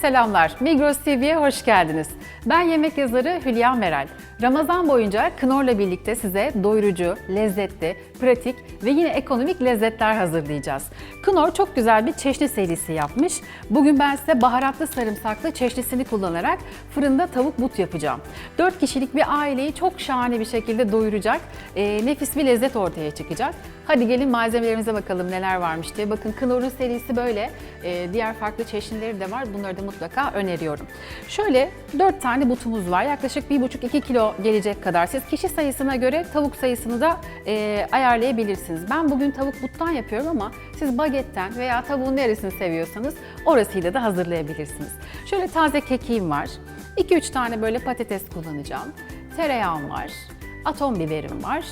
selamlar. Migros TV'ye hoş geldiniz. Ben yemek yazarı Hülya Meral. Ramazan boyunca Knorr'la birlikte size doyurucu, lezzetli, pratik ve yine ekonomik lezzetler hazırlayacağız. Knorr çok güzel bir çeşni serisi yapmış. Bugün ben size baharatlı sarımsaklı çeşnisini kullanarak fırında tavuk but yapacağım. 4 kişilik bir aileyi çok şahane bir şekilde doyuracak, e, nefis bir lezzet ortaya çıkacak. Hadi gelin malzemelerimize bakalım neler varmış diye. Bakın Knorr'un serisi böyle. E, diğer farklı çeşnileri de var. Bunları da mutlaka öneriyorum. Şöyle 4 tane butumuz var. Yaklaşık 1,5-2 kilo gelecek kadar. Siz kişi sayısına göre tavuk sayısını da e, ayarlayabilirsiniz. Ben bugün tavuk buttan yapıyorum ama siz bagetten veya tavuğun neresini seviyorsanız orasıyla da hazırlayabilirsiniz. Şöyle taze kekiğim var. 2-3 tane böyle patates kullanacağım. Tereyağım var. Atom biberim var.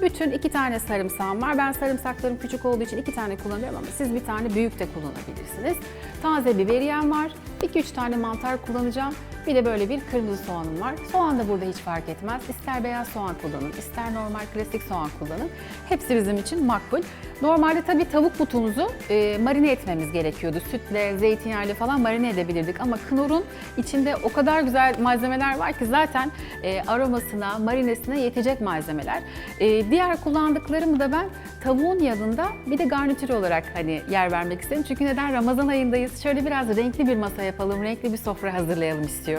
Bütün iki tane sarımsağım var. Ben sarımsaklarım küçük olduğu için iki tane kullanıyorum ama siz bir tane büyük de kullanabilirsiniz. Taze biberiyem var. 2-3 tane mantar kullanacağım. Bir de böyle bir kırmızı soğanım var. Soğan da burada hiç fark etmez. İster beyaz soğan kullanın, ister normal klasik soğan kullanın. Hepsi bizim için makbul. Normalde tabii tavuk butumuzu e, marine etmemiz gerekiyordu. Sütle, zeytinyağıyla falan marine edebilirdik. Ama Knorr'un içinde o kadar güzel malzemeler var ki zaten e, aromasına, marinesine yetecek malzemeler. E, diğer kullandıklarımı da ben tavuğun yanında bir de garnitür olarak hani yer vermek istedim. Çünkü neden? Ramazan ayındayız. Şöyle biraz renkli bir masa yapalım, renkli bir sofra hazırlayalım istiyorum.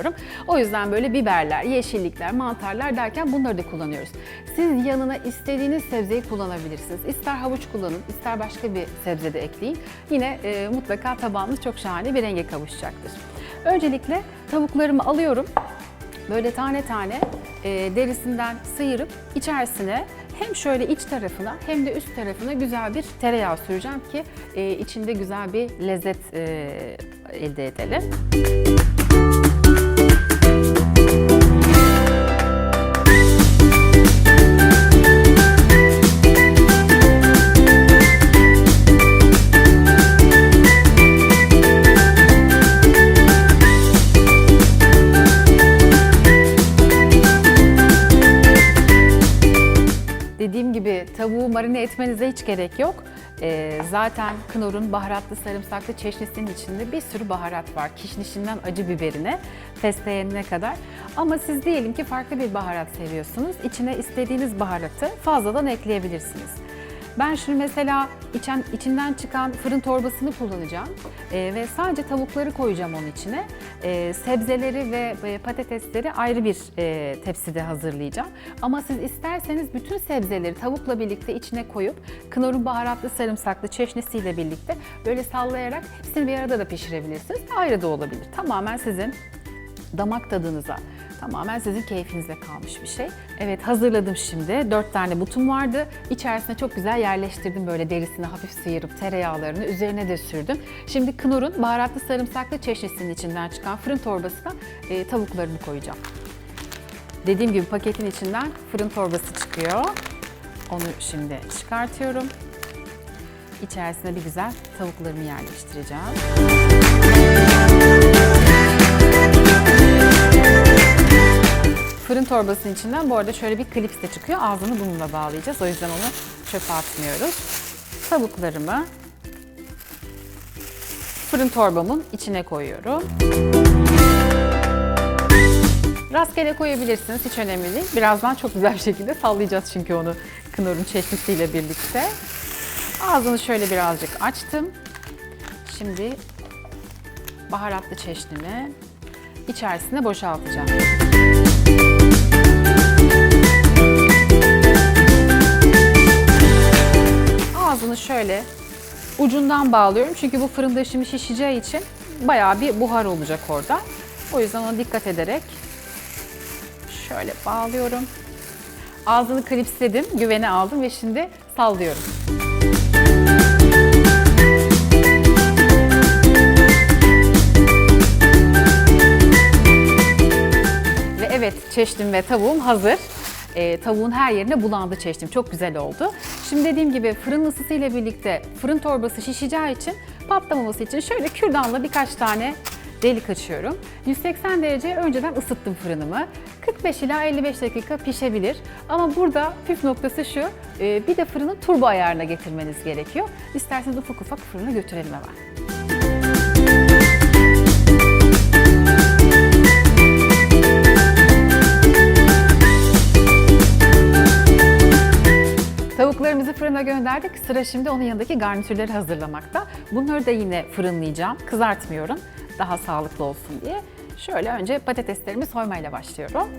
O yüzden böyle biberler, yeşillikler, mantarlar derken bunları da kullanıyoruz. Siz yanına istediğiniz sebzeyi kullanabilirsiniz. İster havuç kullanın, ister başka bir sebze de ekleyin. Yine e, mutlaka tabağınız çok şahane bir renge kavuşacaktır. Öncelikle tavuklarımı alıyorum. Böyle tane tane e, derisinden sıyırıp içerisine hem şöyle iç tarafına hem de üst tarafına güzel bir tereyağı süreceğim ki e, içinde güzel bir lezzet e, elde edelim. Dediğim gibi tavuğu marine etmenize hiç gerek yok. Ee, zaten Knorr'un baharatlı sarımsaklı çeşnisinin içinde bir sürü baharat var. Kişnişinden acı biberine, fesleğenine kadar. Ama siz diyelim ki farklı bir baharat seviyorsunuz. İçine istediğiniz baharatı fazladan ekleyebilirsiniz. Ben şimdi mesela içen, içinden çıkan fırın torbasını kullanacağım Ee, ve sadece tavukları koyacağım onun içine. Ee, sebzeleri ve e, patatesleri ayrı bir e, tepside hazırlayacağım. Ama siz isterseniz bütün sebzeleri tavukla birlikte içine koyup Knorr'un baharatlı sarımsaklı çeşnisiyle birlikte böyle sallayarak hepsini bir arada da pişirebilirsiniz. Ayrı da olabilir. Tamamen sizin damak tadınıza, tamamen sizin keyfinize kalmış bir şey. Evet hazırladım şimdi. Dört tane butum vardı. İçerisine çok güzel yerleştirdim böyle derisini hafif sıyırıp tereyağlarını üzerine de sürdüm. Şimdi Knorr'un baharatlı sarımsaklı çeşnisinin içinden çıkan fırın torbasına e, tavuklarımı koyacağım. Dediğim gibi paketin içinden fırın torbası çıkıyor. Onu şimdi çıkartıyorum. İçerisine bir güzel tavuklarımı yerleştireceğim. Fırın torbasının içinden bu arada şöyle bir klips de çıkıyor. Ağzını bununla bağlayacağız. O yüzden onu çöpe atmıyoruz. Tavuklarımı fırın torbamın içine koyuyorum. Rastgele koyabilirsiniz. Hiç önemli değil. Birazdan çok güzel şekilde sallayacağız çünkü onu Knorr'un çeşnisiyle birlikte. Ağzını şöyle birazcık açtım. Şimdi baharatlı çeşnimi içerisine boşaltacağım. Ucundan bağlıyorum çünkü bu fırında şimdi şişeceği için bayağı bir buhar olacak orada. O yüzden ona dikkat ederek şöyle bağlıyorum. Ağzını klipsledim, güvene aldım ve şimdi sallıyorum. Ve evet çeşnim ve tavuğum hazır. Ee, tavuğun her yerine bulandı çeşnim. Çok güzel oldu. Şimdi dediğim gibi fırın ısısıyla birlikte fırın torbası şişeceği için patlamaması için şöyle kürdanla birkaç tane delik açıyorum. 180 derece önceden ısıttım fırınımı. 45 ila 55 dakika pişebilir. Ama burada püf noktası şu, e, bir de fırını turbo ayarına getirmeniz gerekiyor. İsterseniz ufak ufak fırına götürelim hemen. Köftemizi fırına gönderdik. Sıra şimdi onun yanındaki garnitürleri hazırlamakta. Bunları da yine fırınlayacağım. Kızartmıyorum. Daha sağlıklı olsun diye. Şöyle önce patateslerimi soymayla başlıyorum.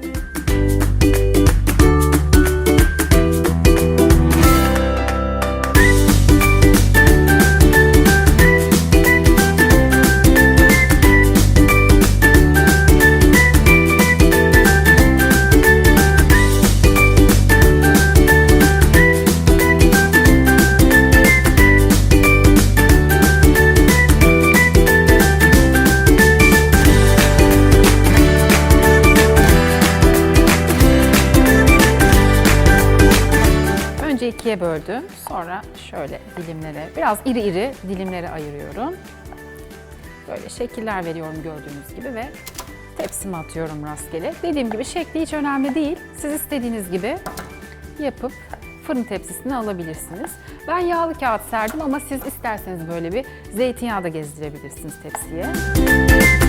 Önce ikiye böldüm. Sonra şöyle dilimlere, biraz iri iri dilimlere ayırıyorum. Böyle şekiller veriyorum gördüğünüz gibi ve tepsime atıyorum rastgele. Dediğim gibi şekli hiç önemli değil. Siz istediğiniz gibi yapıp fırın tepsisine alabilirsiniz. Ben yağlı kağıt serdim ama siz isterseniz böyle bir zeytinyağı da gezdirebilirsiniz tepsiye. Ve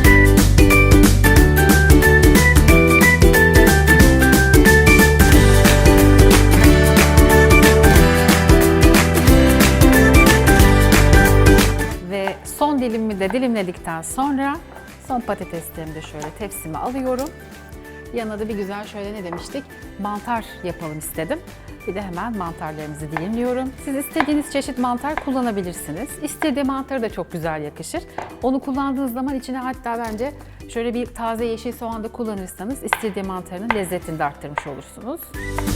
son dilimimi de dilimledikten sonra son patateslerimi de şöyle tepsime alıyorum. Yanına da bir güzel şöyle ne demiştik? Mantar yapalım istedim. Bir de hemen mantarlarımızı dilimliyorum. Siz istediğiniz çeşit mantar kullanabilirsiniz. İstediği mantarı da çok güzel yakışır. Onu kullandığınız zaman içine hatta bence şöyle bir taze yeşil soğan da kullanırsanız istediği mantarının lezzetini de arttırmış olursunuz. Mantarımı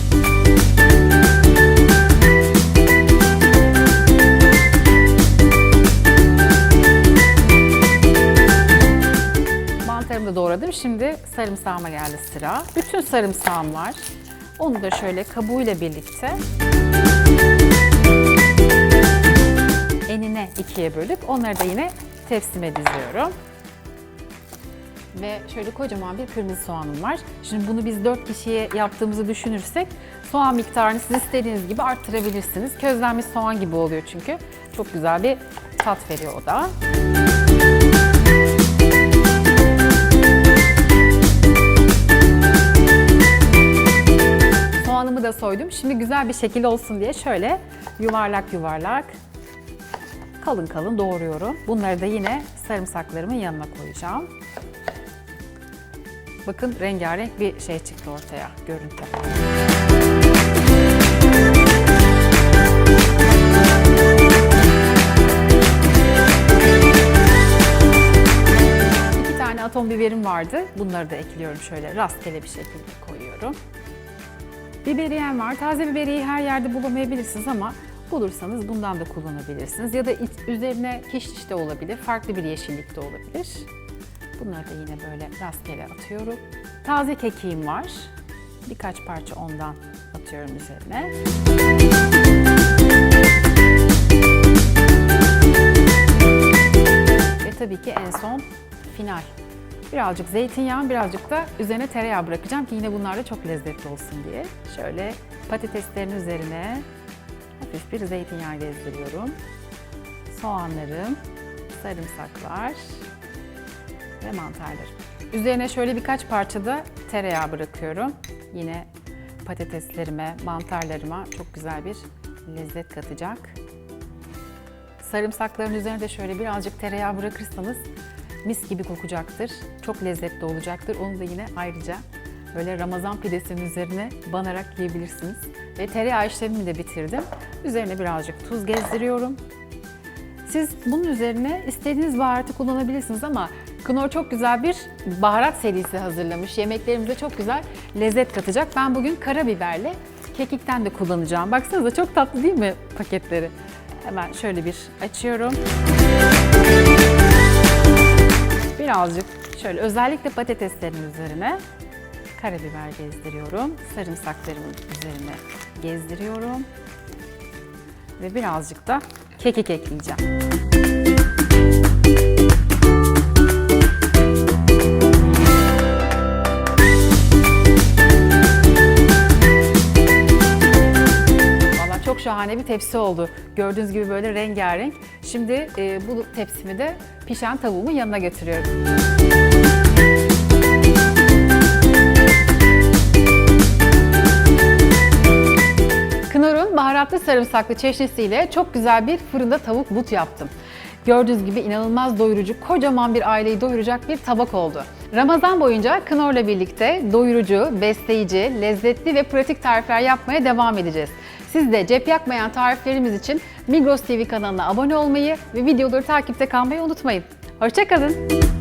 Şimdi sarımsağıma geldi sıra. Bütün sarımsağım var. Onu da şöyle kabuğuyla birlikte enine ikiye bölüp onları da yine tepsime diziyorum. Ve şöyle kocaman bir kırmızı soğanım var. Şimdi bunu biz 4 kişiye yaptığımızı düşünürsek soğan miktarını siz istediğiniz gibi arttırabilirsiniz. Közlenmiş soğan gibi oluyor çünkü. Çok güzel bir tat veriyor o da. Soğanımı da soydum. Şimdi güzel bir şekil olsun diye şöyle yuvarlak yuvarlak kalın kalın doğruyorum. Bunları da yine sarımsaklarımın yanına koyacağım. Bakın rengarenk bir şey çıktı ortaya, görüntü. İki tane atom biberim vardı. Bunları da ekliyorum şöyle rastgele bir şekilde koyuyorum. Biberiyen var. Taze biberiyi her yerde bulamayabilirsiniz ama bulursanız bundan da kullanabilirsiniz. Ya da üzerine kişniş de olabilir, farklı bir yeşillik de olabilir. Bunları da yine böyle rastgele atıyorum. Taze kekiğim var. Birkaç parça ondan atıyorum üzerine. Ve tabii ki en son final. Birazcık zeytinyağı, birazcık da üzerine tereyağı bırakacağım ki yine bunlar da çok lezzetli olsun diye. Şöyle patateslerin üzerine hafif bir zeytinyağı gezdiriyorum. Soğanlarım, sarımsaklar ve mantarlarım. Üzerine şöyle birkaç parça da tereyağı bırakıyorum. Yine patateslerime, mantarlarıma çok güzel bir lezzet katacak. Sarımsakların üzerine de şöyle birazcık tereyağı bırakırsanız mis gibi kokacaktır. Çok lezzetli olacaktır. Onu da yine ayrıca böyle Ramazan pidesinin üzerine banarak yiyebilirsiniz. Ve tereyağı işlemimi de bitirdim. Üzerine birazcık tuz gezdiriyorum. Siz bunun üzerine istediğiniz baharatı kullanabilirsiniz ama Knorr çok güzel bir baharat serisi hazırlamış. Yemeklerimize çok güzel lezzet katacak. Ben bugün karabiberle kekikten de kullanacağım. Baksanıza çok tatlı değil mi paketleri? Hemen şöyle bir açıyorum. Birazcık şöyle özellikle patateslerin üzerine karabiber gezdiriyorum. Sarımsaklarımın üzerine gezdiriyorum. Ve birazcık da kekik ekleyeceğim. Şahane bir tepsi oldu. Gördüğünüz gibi böyle rengarenk. Şimdi e, bu tepsimi de pişen tavuğumun yanına götürüyorum. Knorr'un baharat tatlı sarımsaklı çeşnisiyle çok güzel bir fırında tavuk but yaptım. Gördüğünüz gibi inanılmaz doyurucu, kocaman bir aileyi doyuracak bir tabak oldu. Ramazan boyunca Knorr'la birlikte doyurucu, besleyici, lezzetli ve pratik tarifler yapmaya devam edeceğiz. Siz de cep yakmayan tariflerimiz için Migros TV kanalına abone olmayı ve videoları takipte kalmayı unutmayın. Hoşçakalın.